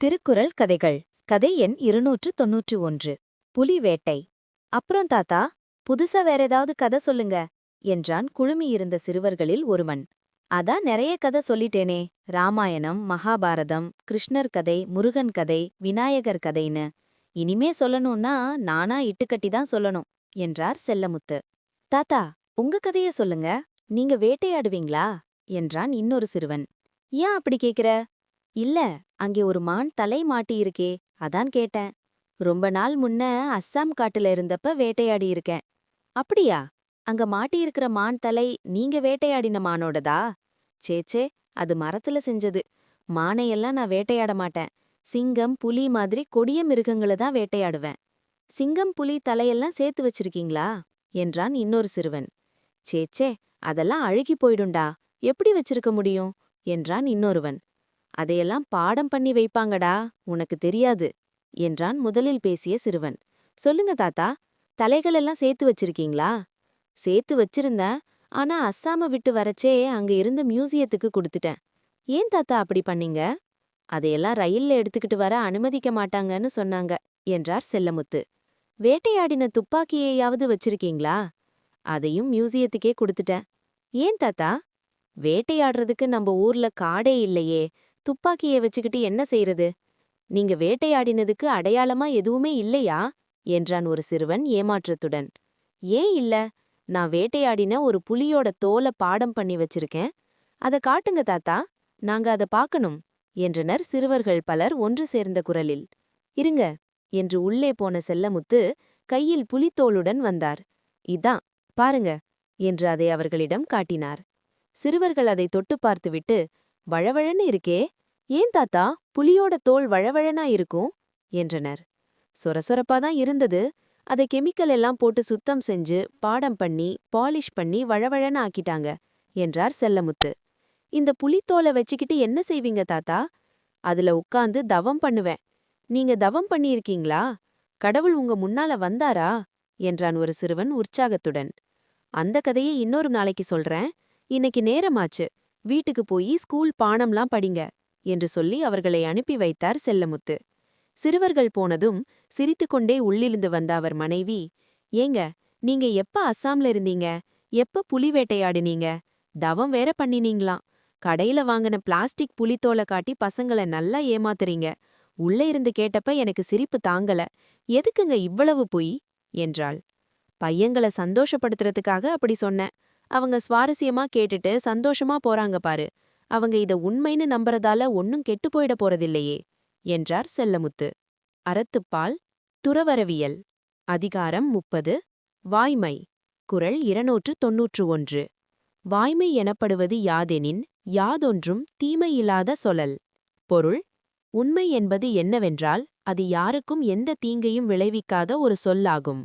திருக்குறள் கதைகள். கதை எண் இருநூற்று தொன்னூற்று ஒன்று. புலி வேட்டை அப்புறம் தாத்தா புதுசா வேற ஏதாவது கதை சொல்லுங்க என்றான் குழுமியிருந்த சிறுவர்களில் ஒருவன். அதான் நிறைய கதை சொல்லிட்டேனே ராமாயணம் மகாபாரதம் கிருஷ்ணர் கதை முருகன் கதை விநாயகர் கதைன்னு. இனிமே சொல்லணும்னா நானா இட்டுக்கட்டி தான் சொல்லணும் என்றார் செல்லமுத்து. தாத்தா உங்க கதைய சொல்லுங்க நீங்க வேட்டையாடுவீங்களா என்றான் இன்னொரு சிறுவன். ஏன் அப்படி கேக்குற? இல்ல அங்கே ஒரு மான் தலை மாட்டியிருக்கே அதான் கேட்டேன். ரொம்ப நாள் முன்ன அஸ்ஸாம் காட்டுல இருந்தப்ப வேட்டையாடி இருக்கேன். அப்படியா? அங்க மாட்டியிருக்கிற மான் தலை நீங்க வேட்டையாடின மானோடதா? சேச்சே அது மரத்துல செஞ்சது. மானையெல்லாம் நான் வேட்டையாட மாட்டேன். சிங்கம் புலி மாதிரி கொடிய மிருகங்களை தான் வேட்டையாடுவேன். சிங்கம் புலி தலையெல்லாம் சேர்த்து வச்சிருக்கீங்களா? என்றான் இன்னொரு சிறுவன். சேச்சே அதெல்லாம் அழுகி போயிடுண்டா எப்படி வச்சிருக்க முடியும்? என்றான் இன்னொருவன். அதையெல்லாம் பாடம் பண்ணி வைப்பாங்கடா உனக்கு தெரியாது என்றான் முதலில் பேசிய சிறுவன். சொல்லுங்க தாத்தா தலைகளெல்லாம் சேர்த்து வச்சிருக்கீங்களா? சேர்த்து வச்சிருந்தேன் ஆனா அஸ்ஸாம விட்டு வரச்சே அங்க இருந்த மியூசியத்துக்கு கொடுத்துட்டேன். ஏன் தாத்தா அப்படி பண்ணீங்க? அதையெல்லாம் ரயில்ல எடுத்துக்கிட்டு வர அனுமதிக்க மாட்டாங்கன்னு சொன்னாங்க என்றார் செல்லமுத்து. வேட்டையாடின துப்பாக்கியையாவது வச்சிருக்கீங்களா? அதையும் மியூசியத்துக்கே கொடுத்துட்டேன். ஏன் தாத்தா? வேட்டையாடுறதுக்கு நம்ம ஊர்ல காடே இல்லையே துப்பாக்கியை வச்சுக்கிட்டு என்ன செய்யறது நீங்க வேட்டையாடினதுக்கு அடையாளமா எதுவுமே இல்லையா? என்றான் ஒரு சிறுவன் ஏமாற்றத்துடன். ஏன் இல்ல? நான் வேட்டையாடின ஒரு புலியோட தோலை பாடம் பண்ணி வச்சிருக்கேன். அத காட்டுங்க தாத்தா நாங்க அத பாக்கணும் என்றனர் சிறுவர்கள் பலர் ஒன்று சேர்ந்த குரலில். இருங்க என்று உள்ளே போன செல்லமுத்து கையில் புலித்தோளுடன் வந்தார். இதான் பாருங்க என்று அதை அவர்களிடம் காட்டினார். சிறுவர்கள் அதை தொட்டு பார்த்துவிட்டு வழவழன்னு இருக்கே ஏன் தாத்தா புலியோட தோல் வழவழனா இருக்கும்? என்றனர். சொரசொரப்பா தான் இருந்தது. அதை கெமிக்கல் எல்லாம் போட்டு சுத்தம் செஞ்சு பாடம் பண்ணி பாலிஷ் பண்ணி வழவழன்னு ஆக்கிட்டாங்க என்றார் செல்லமுத்து. இந்த புலித்தோலை வச்சுக்கிட்டு என்ன செய்வீங்க தாத்தா? அதுல உட்காந்து தவம் பண்ணுவேன். நீங்க தவம் பண்ணியிருக்கீங்களா? கடவுள் உங்க முன்னால வந்தாரா? என்றான் ஒரு சிறுவன் உற்சாகத்துடன். அந்த கதையை இன்னொரு நாளைக்கு சொல்றேன். இன்னைக்கு நேரமாச்சு. வீட்டுக்கு போய் ஸ்கூல் பானம்லாம் படிங்க. என்று சொல்லி அவர்களை அனுப்பி வைத்தார் செல்லமுத்து. சிறுவர்கள் போனதும் சிரித்துக்கொண்டே உள்ளிருந்து வந்த அவர் மனைவி ஏங்க நீங்க எப்ப அஸ்ஸாம்ல இருந்தீங்க? எப்ப புலி வேட்டையாடினீங்க? தவம் வேற பண்ணினீங்களாம். கடையில வாங்கின பிளாஸ்டிக் புலித்தோலை காட்டி பசங்கள நல்லா ஏமாத்துறீங்க. உள்ள இருந்து கேட்டப்ப எனக்கு சிரிப்பு தாங்கல. எதுக்குங்க இவ்வளவு பொய்? என்றாள். பையங்கள சந்தோஷப்படுத்துறதுக்காக அப்படி சொன்னேன். அவங்க சுவாரஸ்யமா கேட்டுட்டு சந்தோஷமா போறாங்க பாரு. அவங்க இத உண்மைன்னு நம்புறதால ஒன்னும் கெட்டு போயிட போறதில்லையே என்றார் செல்லமுத்து. அறத்துப்பால் துறவரவியல் அதிகாரம் முப்பது. வாய்மை. குரல் இருநூற்று தொன்னூற்று ஒன்று. வாய்மை எனப்படுவது யாதெனின் யாதொன்றும் தீமையில்லாத சொலல். பொருள் உண்மை என்பது என்னவென்றால் அது யாருக்கும் எந்த தீங்கையும் விளைவிக்காத ஒரு சொல்லாகும்.